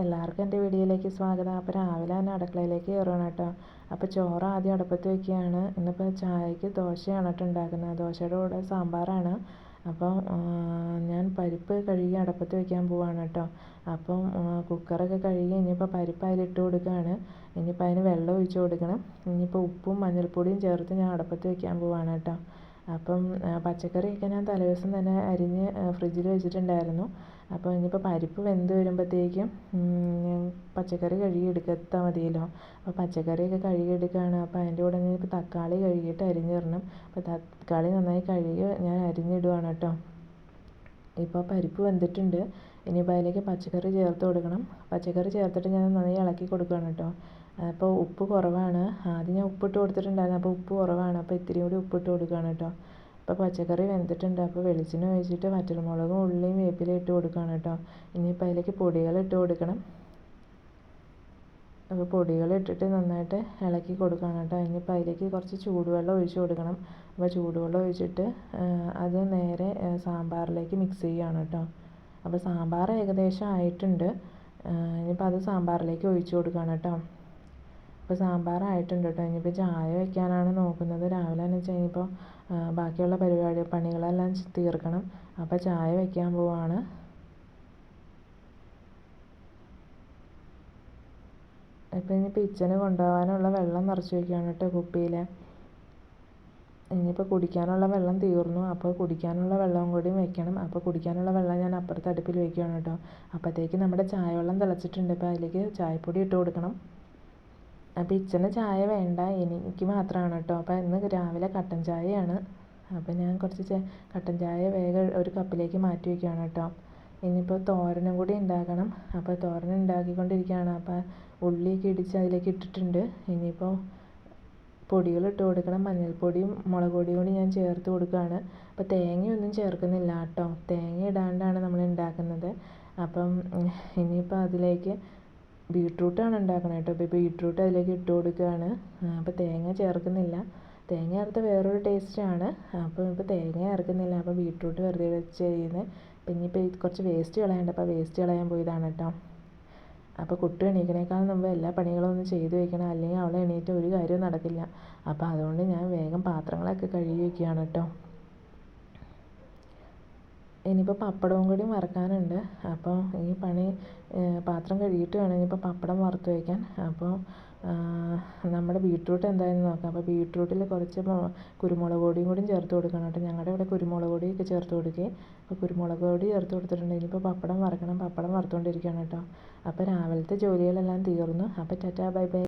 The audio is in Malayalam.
എല്ലാവർക്കും എന്റെ വീഡിയോയിലേക്ക് സ്വാഗതം. അപ്പോൾ രാവിലെ തന്നെ അടുക്കളയിലേക്ക് കയറണം കേട്ടോ. അപ്പോൾ ചോറ് ആദ്യം അടുപ്പത്ത് വയ്ക്കുകയാണ് ഇന്നിപ്പോൾ ചായക്ക് ദോശയാണ് കേട്ടോ ഉണ്ടാക്കുന്നത്. ദോശയുടെ കൂടെ സാമ്പാറാണ്. അപ്പോൾ ഞാൻ പരിപ്പ് കഴുകി അടുപ്പത്ത് വെക്കാൻ പോവാണ് കേട്ടോ. അപ്പം കുക്കറൊക്കെ കഴുകി ഇനിയിപ്പോൾ പരിപ്പ് അതിലിട്ട് കൊടുക്കുകയാണ്. ഇനിയിപ്പോൾ അതിന് വെള്ളം ഒഴിച്ച് കൊടുക്കണം. ഇനിയിപ്പോൾ ഉപ്പും മഞ്ഞൾപ്പൊടിയും ചേർത്ത് ഞാൻ അടുപ്പത്ത് വെക്കാൻ പോവാണ് കേട്ടോ. അപ്പം പച്ചക്കറിയൊക്കെ ഞാൻ തലേദിവസം തന്നെ അരിഞ്ഞ് ഫ്രിഡ്ജിൽ വെച്ചിട്ടുണ്ടായിരുന്നു. അപ്പോൾ ഇനിയിപ്പോൾ പരിപ്പ് വെന്ത് വരുമ്പോഴത്തേക്കും പച്ചക്കറി കഴുകിയെടുത്താൽ മതിയല്ലോ. അപ്പോൾ പച്ചക്കറിയൊക്കെ കഴുകിയെടുക്കുകയാണ്. അപ്പോൾ അതിന്റെ കൂടെ ഇനിയിപ്പോൾ തക്കാളി കഴുകിയിട്ട് അരിഞ്ഞിടണം. അപ്പോൾ തക്കാളി നന്നായി കഴുകി ഞാൻ അരിഞ്ഞിടുവാണ് കേട്ടോ. ഇപ്പോൾ പരിപ്പ് വെന്തിട്ടുണ്ട്. ഇനിയിപ്പോൾ അതിലേക്ക് പച്ചക്കറി ചേർത്ത് കൊടുക്കണം. പച്ചക്കറി ചേർത്തിട്ട് ഞാൻ നന്നായി ഇളക്കി കൊടുക്കുകയാണ് കേട്ടോ. അപ്പോൾ ഉപ്പ് കുറവാണ്. ആദ്യം ഞാൻ ഉപ്പിട്ട് കൊടുത്തിട്ടുണ്ടായിരുന്നു. അപ്പോൾ ഉപ്പ് കുറവാണ്. അപ്പോൾ ഇത്തിരി കൂടി ഉപ്പിട്ട് കൊടുക്കുകയാണ് കേട്ടോ. അപ്പോൾ പച്ചക്കറി വെന്തിട്ടുണ്ട്. അപ്പോൾ വെളിച്ചെണ്ണ ഒഴിച്ചിട്ട് വറ്റൽമുളകും ഉള്ളിയും വേപ്പിലയും ഇട്ട് കൊടുക്കുകയാണ് കേട്ടോ. ഇനിയിപ്പോൾ അതിലേക്ക് പൊടികൾ ഇട്ട് കൊടുക്കണം. അപ്പോൾ പൊടികൾ ഇട്ടിട്ട് നന്നായിട്ട് ഇളക്കി കൊടുക്കണം കേട്ടോ. ഇനിയിപ്പോൾ അതിലേക്ക് കുറച്ച് ചൂടുവെള്ളം ഒഴിച്ച് കൊടുക്കണം. അപ്പോൾ ചൂടുവെള്ളം ഒഴിച്ചിട്ട് അത് നേരെ സാമ്പാറിലേക്ക് മിക്സ് ചെയ്യുകയാണ് കേട്ടോ. അപ്പോൾ സാമ്പാർ ഏകദേശം ആയിട്ടുണ്ട്. ഇനിയിപ്പോൾ അത് സാമ്പാറിലേക്ക് ഒഴിച്ച് കൊടുക്കുകയാണ് കേട്ടോ. ഇപ്പോൾ സാമ്പാറായിട്ടുണ്ട് കേട്ടോ. ഇനിയിപ്പോൾ ചായ വയ്ക്കാനാണ് നോക്കുന്നത്. രാവിലെ എന്ന് വെച്ചാൽ ഇനിയിപ്പോൾ ബാക്കിയുള്ള പരിപാടി പണികളെല്ലാം തീർക്കണം. അപ്പോൾ ചായ വയ്ക്കാൻ പോവാണ്. ഇപ്പം ഇനിയിപ്പോൾ ഇച്ചന് കൊണ്ടുപോകാനുള്ള വെള്ളം നിറച്ച് വയ്ക്കുകയാണ് കേട്ടോ കുപ്പിയിൽ ഇനിയിപ്പോൾ കുടിക്കാനുള്ള വെള്ളം തീർന്നു. അപ്പോൾ കുടിക്കാനുള്ള വെള്ളവും കൂടി വെക്കണം അപ്പോൾ കുടിക്കാനുള്ള വെള്ളം ഞാൻ അപ്പുറത്തെ അടുപ്പിൽ വയ്ക്കുകയാണ് കേട്ടോ. അപ്പോഴത്തേക്ക് നമ്മുടെ ചായ വെള്ളം തിളച്ചിട്ടുണ്ട്. അപ്പോൾ അതിലേക്ക് ചായപ്പൊടി ഇട്ട് കൊടുക്കണം. അപ്പോൾ ഇച്ചന് ചായ വേണ്ട. എനിക്ക് മാത്രമാണ് കേട്ടോ. അപ്പോൾ ഇന്ന് രാവിലെ കട്ടൻ ചായയാണ്. അപ്പോൾ ഞാൻ കുറച്ച് കട്ടൻ ചായ വേഗം ഒരു കപ്പിലേക്ക് മാറ്റി വയ്ക്കുകയാണ് കേട്ടോ. ഇനിയിപ്പോൾ തോരനും കൂടി ഉണ്ടാക്കണം. അപ്പോൾ തോരൻ ഉണ്ടാക്കിക്കൊണ്ടിരിക്കുകയാണ്. അപ്പോൾ ഉള്ളിയൊക്കെ ഇടിച്ച് അതിലേക്ക് ഇട്ടിട്ടുണ്ട്. ഇനിയിപ്പോൾ പൊടികൾ ഇട്ട് കൊടുക്കണം. മഞ്ഞൾപ്പൊടിയും മുളക് പൊടിയും കൂടി ഞാൻ ചേർത്ത് കൊടുക്കുകയാണ്. അപ്പോൾ തേങ്ങയൊന്നും ചേർക്കുന്നില്ല കേട്ടോ. തേങ്ങ ഇടാണ്ടാണ് നമ്മൾ ഉണ്ടാക്കുന്നത്. അപ്പം ഇനിയിപ്പോൾ അതിലേക്ക് ബീട്രൂട്ടാണ് ഉണ്ടാക്കുന്നത് കേട്ടോ. അപ്പോൾ ബീട്രൂട്ട് അതിലേക്ക് ഇട്ട് കൊടുക്കുകയാണ്. അപ്പോൾ തേങ്ങ ചേർക്കുന്നില്ല. തേങ്ങ അറുത്ത വേറൊരു ടേസ്റ്റാണ് അപ്പോൾ ഇപ്പോൾ തേങ്ങ അറുക്കുന്നില്ല അപ്പോൾ ബീട്രൂട്ട് വെറുതെ വെച്ച് ചെയ്യുന്നത് പിന്നെ ഇപ്പോൾ കുറച്ച് വേസ്റ്റ് കളയണ്ട അപ്പോൾ വേസ്റ്റ് കളയാൻ പോയതാണ് കേട്ടോ. അപ്പോൾ കുട്ടി എണീക്കണേക്കാൾ മുമ്പ് എല്ലാ പണികളും ഒന്ന് ചെയ്ത് വെക്കണം. അല്ലെങ്കിൽ അവളെ എണീറ്റ് ഒരു കാര്യവും നടക്കില്ല. അപ്പോൾ അതുകൊണ്ട് ഞാൻ വേഗം പാത്രങ്ങളൊക്കെ കഴുകി വയ്ക്കുകയാണ് കേട്ടോ. ഇനിയിപ്പോൾ പപ്പടവും കൂടി വറക്കാനുണ്ട്. അപ്പോൾ ഈ പണി പാത്രം കഴുകിയിട്ട് വേണം ഇനിയിപ്പോൾ പപ്പടം വറുത്ത് വയ്ക്കാൻ അപ്പോൾ നമ്മുടെ ബീട്രൂട്ട് എന്തായാലും നോക്കാം. അപ്പോൾ ബീട്രൂട്ടിൽ കുറച്ച് കുരുമുളക് പൊടിയും കൂടി ചേർത്ത് കൊടുക്കണം കേട്ടോ. ഞങ്ങളുടെ ഇവിടെ കുരുമുളക് പൊടിയൊക്കെ ചേർത്ത് കൊടുക്കുകയും അപ്പോൾ കുരുമുളക് പൊടി ചേർത്ത് കൊടുത്തിട്ടുണ്ട്. ഇനിയിപ്പോൾ പപ്പടം വറക്കണം. പപ്പടം വറുത്തുകൊണ്ടിരിക്കുകയാണ് കേട്ടോ. അപ്പോൾ രാവിലത്തെ ജോലികളെല്ലാം തീർന്നു. അപ്പോൾ ടാറ്റാ ബൈ ബൈ.